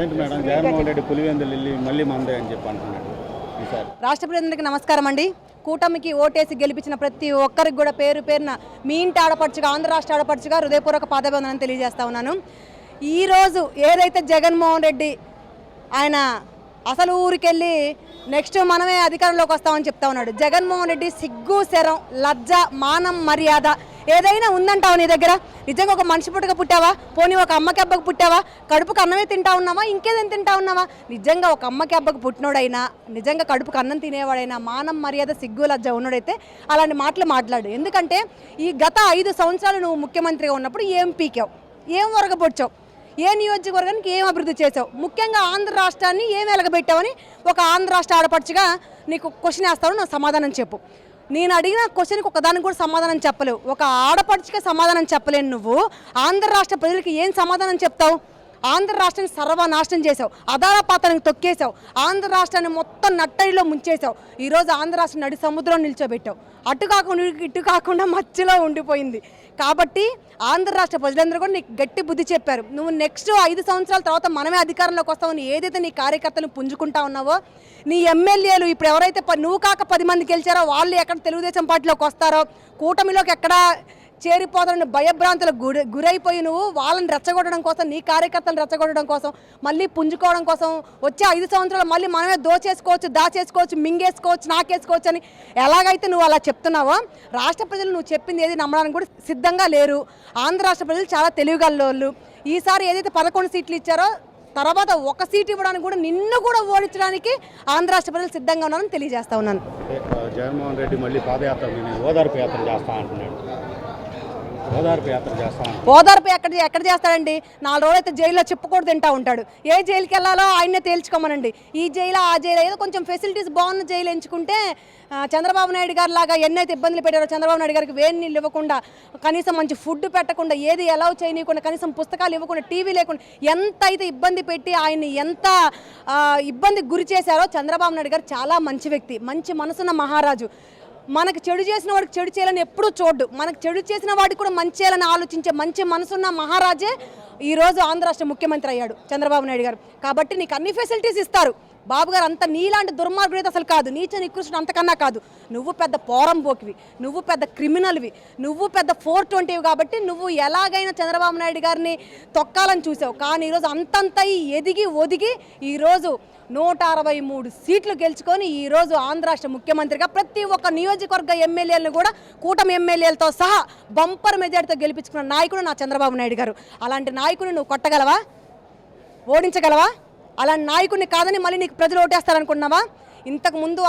ఏంటి మేడం? జగన్మోహన్ రెడ్డి పులివెందులు వెళ్ళి మళ్ళీ మందే అని చెప్పి అంటున్నాడు ఈసారి. రాష్ట్ర ప్రజలందరికీ నమస్కారం అండి. కూటమికి ఓటేసి గెలిపించిన ప్రతి ఒక్కరికి కూడా పేరు పేరున మీ ఇంటి ఆడపడుచుగా ఆంధ్ర రాష్ట్ర ఆడపడుచుగా హృదయపూర్వక పాదబంధనం తెలియజేస్తా ఉన్నాను ఈరోజు ఏదైతే జగన్మోహన్ రెడ్డి ఆయన అసలు ఊరికెళ్ళి నెక్స్ట్ మనమే అధికారంలోకి వస్తామని చెప్తా ఉన్నాడు. జగన్మోహన్ రెడ్డి సిగ్గు శరం లజ్జ మానం మర్యాద ఏదైనా ఉందంటావు నీ దగ్గర? నిజంగా ఒక మనిషి పుట్టక పుట్టావా? పోనీ ఒక అమ్మకి అబ్బకు పుట్టావా? కడుపుకు అన్నమే తింటా ఉన్నావా? ఇంకేదేం తింటా ఉన్నావా? నిజంగా ఒక అమ్మకి అబ్బకు పుట్టినోడైనా నిజంగా కడుపుకు అన్నం తినేవాడైనా మానం మర్యాద సిగ్గు లజ్జ ఉన్నోడైతే అలాంటి మాటలు మాట్లాడు. ఎందుకంటే ఈ గత ఐదు సంవత్సరాలు నువ్వు ముఖ్యమంత్రిగా ఉన్నప్పుడు ఏం పీకావు? ఏం వరగబొచ్చావు ఏ నియోజకవర్గానికి ఏం అభివృద్ధి చేసావు ముఖ్యంగా ఆంధ్ర రాష్ట్రాన్ని ఏం వెలగబెట్టావని ఒక ఆంధ్ర రాష్ట్ర ఆడపడుచుగా నీకు క్వశ్చన్ వేస్తాను నువ్వు సమాధానం చెప్పు. నేను అడిగిన క్వశ్చన్కి ఒకదానికి కూడా సమాధానం చెప్పలేవు. ఒక ఆడపడుచుకే సమాధానం చెప్పలేను నువ్వు. ఆంధ్ర రాష్ట్ర ప్రజలకి ఏం సమాధానం చెప్తావు? ఆంధ్ర రాష్ట్రాన్ని సర్వనాశనం చేసావు అదాల పాత్రని తొక్కేసావు ఆంధ్ర రాష్ట్రాన్ని మొత్తం నట్టడిలో ముంచేసావు ఈరోజు ఆంధ్ర రాష్ట్రం నడి సముద్రం నిల్చోబెట్టావు. అటు కాకుండా ఇటు కాకుండా మధ్యలో ఉండిపోయింది. కాబట్టి ఆంధ్ర రాష్ట్ర ప్రజలందరూ కూడా నీకు గట్టి బుద్ధి చెప్పారు. నువ్వు నెక్స్ట్ ఐదు సంవత్సరాల తర్వాత మనమే అధికారంలోకి వస్తావు ఏదైతే నీ కార్యకర్తలు పుంజుకుంటా ఉన్నావో నీ ఎమ్మెల్యేలు ఇప్పుడు ఎవరైతే నువ్వు కాక పది మంది గెలిచారో వాళ్ళు ఎక్కడ తెలుగుదేశం పార్టీలోకి వస్తారో కూటమిలోకి ఎక్కడ చేరిపోతారని భయభ్రాంతులకు గురి గురైపోయి నువ్వు వాళ్ళని రెచ్చగొట్టడం కోసం నీ కార్యకర్తలను రెచ్చగొట్టడం కోసం మళ్ళీ పుంజుకోవడం కోసం వచ్చే ఐదు సంవత్సరాలు మళ్ళీ మనమే దోచేసుకోవచ్చు దాచేసుకోవచ్చు మింగేసుకోవచ్చు నాకేసుకోవచ్చు అని ఎలాగైతే నువ్వు అలా చెప్తున్నావో రాష్ట్ర ప్రజలు నువ్వు చెప్పింది ఏది నమ్మడానికి కూడా సిద్ధంగా లేరు. ఆంధ్ర రాష్ట్ర ప్రజలు చాలా తెలివిగల్లోళ్ళు ఈసారి ఏదైతే పదకొండు సీట్లు ఇచ్చారో తర్వాత ఒక సీట్ ఇవ్వడానికి కూడా నిన్ను కూడా ఓడించడానికి ఆంధ్ర రాష్ట్ర ప్రజలు సిద్ధంగా ఉన్నారని తెలియజేస్తా ఉన్నాను. జగన్మోహన్ రెడ్డి మళ్ళీ పాదయాత్ర ఓదార్పు యాత్ర చేస్తా అంటున్నాడు. ఓదార్పు ఎక్కడ ఎక్కడ చేస్తాడండి? నాలుగు రోజులు అయితే జైల్లో చెప్పుకోడు తింటా ఉంటాడు. ఏ జైలుకి వెళ్ళాలో ఆయన్నే తేల్చుకోమనండి. ఈ జైలు ఆ జైలు ఏదో కొంచెం ఫెసిలిటీస్ బాగున్న జైలు ఎంచుకుంటే చంద్రబాబు నాయుడు గారు లాగా ఎన్నైతే ఇబ్బందులు పెట్టారో చంద్రబాబు నాయుడు గారికి వేడి నీళ్ళు ఇవ్వకుండా కనీసం మంచి ఫుడ్ పెట్టకుండా ఏది అలౌ చేయనీయకుండా కనీసం పుస్తకాలు ఇవ్వకుండా టీవీ లేకుండా ఎంత అయితే ఇబ్బంది పెట్టి ఆయన్ని ఎంత ఇబ్బంది ఇబ్బందికి గురి చేశారో చంద్రబాబు నాయుడు గారు చాలా మంచి వ్యక్తి. మంచి మనసున్న మహారాజు. మనకు చెడు చేసిన వాడికి చెడు చేయాలని ఎప్పుడూ చూడ్డు. మనకు చెడు చేసిన వాడికి కూడా మంచి చేయాలని ఆలోచించే మంచి మనసున్న మహారాజే ఈరోజు ఆంధ్ర రాష్ట్ర ముఖ్యమంత్రి అయ్యాడు చంద్రబాబు నాయుడు గారు. కాబట్టి నీకు అన్ని ఫెసిలిటీస్ ఇస్తారు. బాబు గారు అంత నీలాంటి దుర్మార్గుడు అయితే అసలు కాదు. నీచ నికృష్ణుడు అంతకన్నా కాదు. నువ్వు పెద్ద పోరం పోకివి నువ్వు పెద్ద క్రిమినల్వి నువ్వు పెద్ద ఫోర్ ట్వంటీవి కాబట్టి నువ్వు ఎలాగైనా చంద్రబాబు నాయుడు గారిని తొక్కాలని చూసావు. కానీ ఈరోజు అంతంత ఎదిగి ఒదిగి ఈరోజు నూట అరవై మూడు సీట్లు గెలుచుకొని ఈరోజు ఆంధ్ర రాష్ట్ర ముఖ్యమంత్రిగా ప్రతి ఒక్క నియోజకవర్గ ఎమ్మెల్యేలను కూడా కూటమి ఎమ్మెల్యేలతో సహా బంపర్ మెజార్టీతో గెలిపించుకున్న నాయకుడు నా చంద్రబాబు నాయుడు గారు. అలాంటి నాయకుడిని నువ్వు కొట్టగలవా? ఓడించగలవా? అలా నాయకుడిని కాదని మళ్ళీ నీకు ప్రజలు ఓటేస్తారనుకున్నావా? ఇంతకు ముందు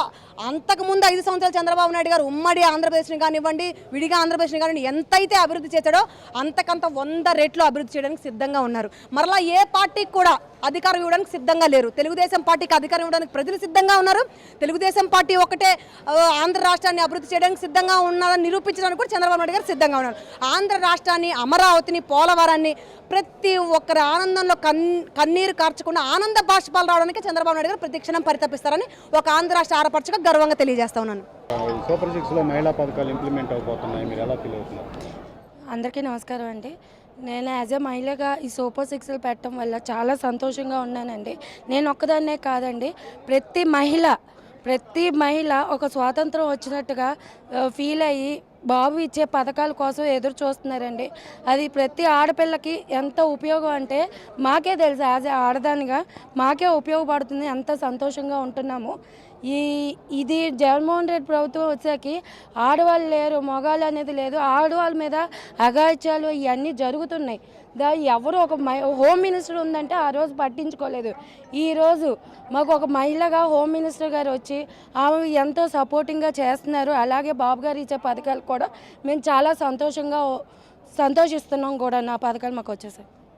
అంతకు ముందు ఐదు సంవత్సరాలు చంద్రబాబు నాయుడు గారు ఉమ్మడి ఆంధ్రప్రదేశ్ని కానివ్వండి విడిగా ఆంధ్రప్రదేశ్ని కానివ్వండి ఎంతైతే అభివృద్ధి చేశాడో అంతకంత వంద రెట్లు అభివృద్ధి చేయడానికి సిద్ధంగా ఉన్నారు. మరలా ఏ పార్టీకి కూడా అధికారం ఇవ్వడానికి సిద్ధంగా లేరు. తెలుగుదేశం పార్టీకి అధికారం ఇవ్వడానికి ప్రజలు సిద్ధంగా ఉన్నారు. తెలుగుదేశం పార్టీ ఒకటే ఆంధ్ర రాష్ట్రాన్ని అభివృద్ధి చేయడానికి సిద్ధంగా ఉన్నారని నిరూపించడానికి కూడా చంద్రబాబు నాయుడు గారు సిద్ధంగా ఉన్నారు. ఆంధ్ర రాష్ట్రాన్ని అమరావతిని పోలవరాన్ని ప్రతి ఒక్కరి ఆనందంలో కన్ కన్నీరు కార్చకుండా ఆనంద బాష్పాలు రావడానికి చంద్రబాబు నాయుడు గారు ప్రతిక్షణం పరితపిస్తారని ఒక ఆంధ్ర రాష్ట్ర ఆడపడుచుగా గర్వంగా తెలియజేస్తా ఉన్నాను. సూపర్ సిక్స్లో మహిళా పథకాలు ఇంప్లిమెంట్ అవబోతున్నాయి. మీరు ఎలా ఫీల్ అవుతున్నారు? అందరికీ నమస్కారం అండి. నేను యాజ్ ఎ మహిళగా ఈ సూపర్ సిక్స్లు పెట్టడం వల్ల చాలా సంతోషంగా ఉన్నానండి. నేను ఒక్కదాన్నే కాదండి. ప్రతి మహిళ ప్రతి మహిళ ఒక స్వాతంత్రం వచ్చినట్టుగా ఫీల్ అయ్యి బాబు ఇచ్చే పథకాల కోసం ఎదురు చూస్తున్నారండి. అది ప్రతి ఆడపిల్లకి ఎంత ఉపయోగం అంటే మాకే తెలుసు యాజ్ ఏ ఆడదానిగా మాకే ఉపయోగపడుతుంది. ఎంత సంతోషంగా ఉంటున్నాము. ఈ ఇది జగన్మోహన్ రెడ్డి ప్రభుత్వం వచ్చాకి ఆడవాళ్ళు లేరు మగవాళ్ళు అనేది లేదు. ఆడవాళ్ళ మీద అగాయిత్యాలు ఇవన్నీ జరుగుతున్నాయి. దా ఎవరు ఒక మై హోమ్ మినిస్టర్ ఉందంటే ఆ రోజు పట్టించుకోలేదు. ఈ రోజు మాకు ఒక మహిళగా హోమ్ మినిస్టర్ గారు వచ్చి ఆమె ఎంతో సపోర్టింగ్గా చేస్తున్నారు. అలాగే బాబు గారు ఇచ్చే పథకాలు కూడా మేము చాలా సంతోషంగా సంతోషిస్తున్నాం కూడా. నా పథకాలు మాకు వచ్చేసాయి.